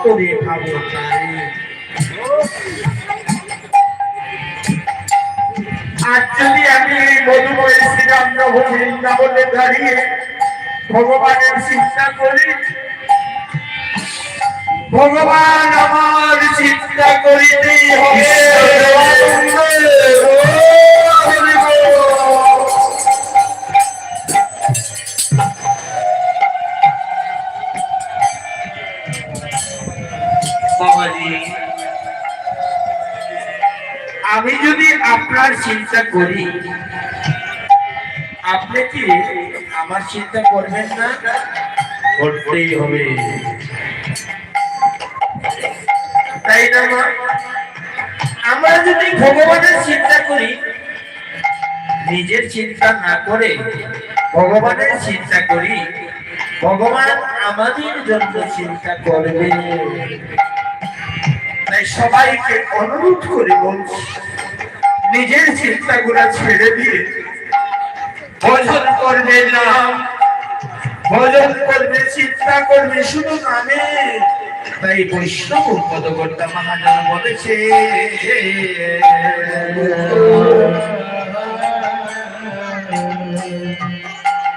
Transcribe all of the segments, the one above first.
তাই যদি আমি এই মধুময় শ্রীরামনগর বৃন্দাবনে দাঁড়িয়ে ভগবানের চিন্তা করি। ভগবান আমার চিন্তা করিতেই হবে। বাবাজি। আমি যদি আপনার চিন্তা করি আপনি কি আমার চিন্তা করবেন না? করতেই হবে। তাই না আমরা যদি ভগবানের চিন্তা করি নিজের চিন্তা না করে ভগবানের চিন্তা করি ভগবান আমাদের জন্য চিন্তা করবে। সবাইকে অনুরোধ করে বলছি নিজের চিন্তাগুলো ছেড়ে দিয়ে ভজন করবে নাম ভজন করবে, চিন্তা করবে, শুধু নামে তাই বৈষ্ণব পদকর্তা মহাজন বলেছে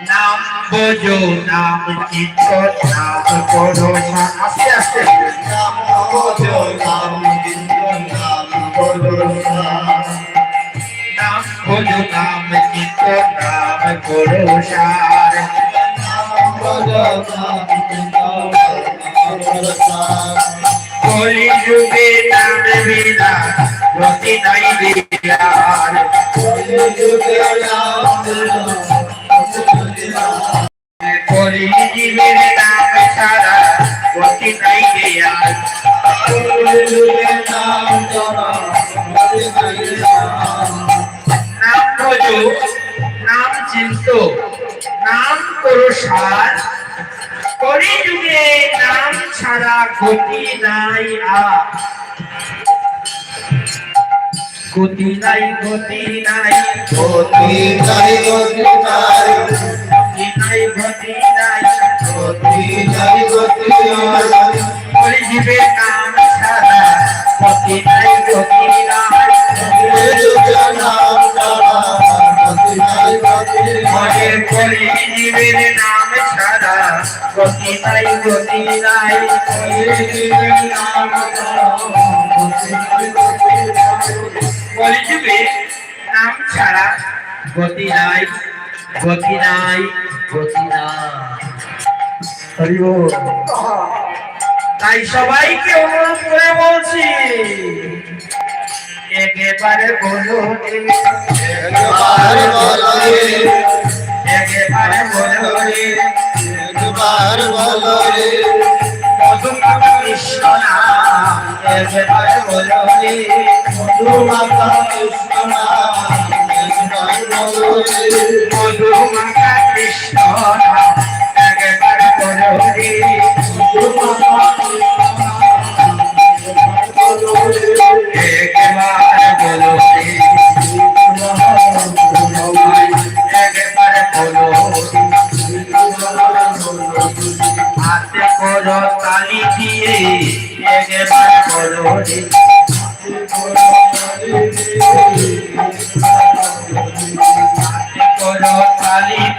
নাম বোঝো নাম চিত্ত নাম করো না আস্তে আস্তে নাম বোঝো নাম কিন্তু নাম বলো না। নাম বোঝো নাম চিত্ত নাম করো সার নাম বোঝো নাম কিন্তু নাম বলো না। কলি যুগে নাম বিনা গতি নাই বিহার কলিযুগে নাম বোঝো, কলি জীবের নাম ছাড়া নাম নাম। চিন্ত নাম করো সার। যুগে নাম ছাড়া গতি নাই আর। গতি নাই গতি নাই। গতি নাই, গতি নাই, নাম ছাড়া গতি নাই গতি নাই। নাম ছাড়া গতি নাই গতি নাই। তাই সবাইকে অনুরোধ করে বলছি একেবারে বলো একবার বলো একেবারে বলো একবার বলো রে, মধুমাম কৃষ্ণ নাম একেবারে বলো রে। মধুমাতা কৃষ্ণ নাম, একবার বলো রে, মধুমাতা কৃষ্ণ একেবারে বলো রে মধুমাতা কৃষ্ণ নাম, একবার বলো রে, একেবারে বলো রে একেবারে বলো হাতে করো তালি দিয়ে একেবারে বলো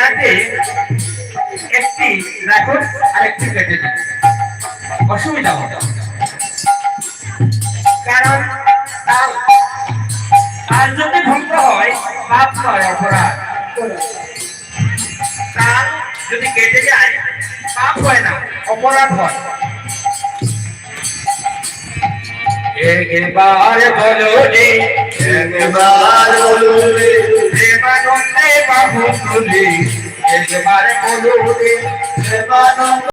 তাই একটি রাখো আর একটি কেটে দিই অসুবিধা হবে কারণ তার তার যদি ভঙ্গ হয় পাপ নয় অপরাধ। তার যদি কেটে যায় পাপ হয় না অপরাধ হয়। একবার বলো রে একবার বলো রে, বাবু তুলে একবার বলো রে প্রেমানন্দ